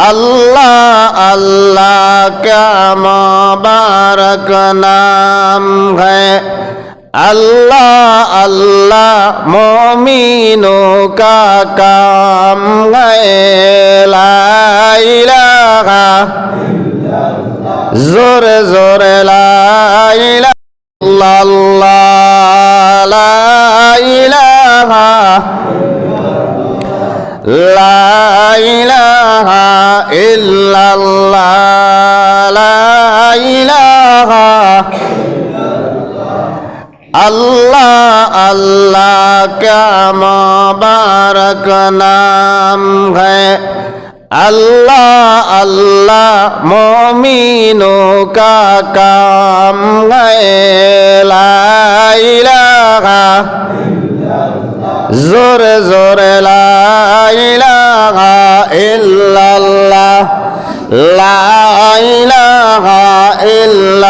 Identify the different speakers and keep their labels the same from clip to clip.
Speaker 1: اللہ اللہ کا مبارک نام ہے اللہ اللہ مومنوں کا کام ہے لا الہ زور زور لا الہ اللہ لا الہ لا اللہ اللہ کا مبارک نام ہے اللہ اللہ مومنوں کا کام ہے لا الہ زور زور لا الہ الا اللہ لا الہ الا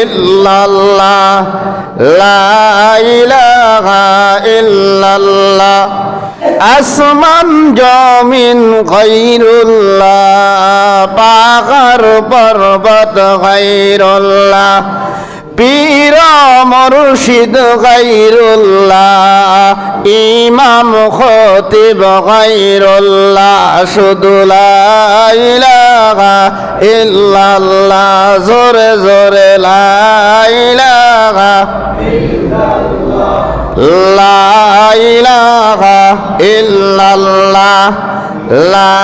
Speaker 1: ইল্লাল্লাহ লা ইলাহা ইল্লাল্লাহ। আসমান জমিন গৈরুল্লাহ পাহাড় পর্বত গৈরুল্লাহ পীর মুর্শিদ গাইরুল্লাহ ইমাম খতিব গাইরুল্লাহ সুদুলা ইলাহা ইল্লাল্লাহ, জোরে জোরে লা ইলাহা ইল্লাল্লাহ, লা ইলাহা ইল্লাল্লাহ, লা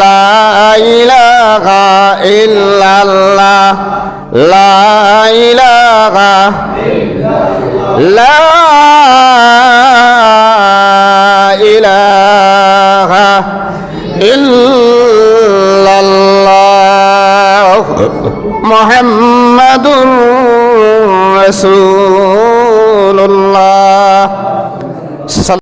Speaker 1: লা لا إله لا إله إلا الله محمد رسول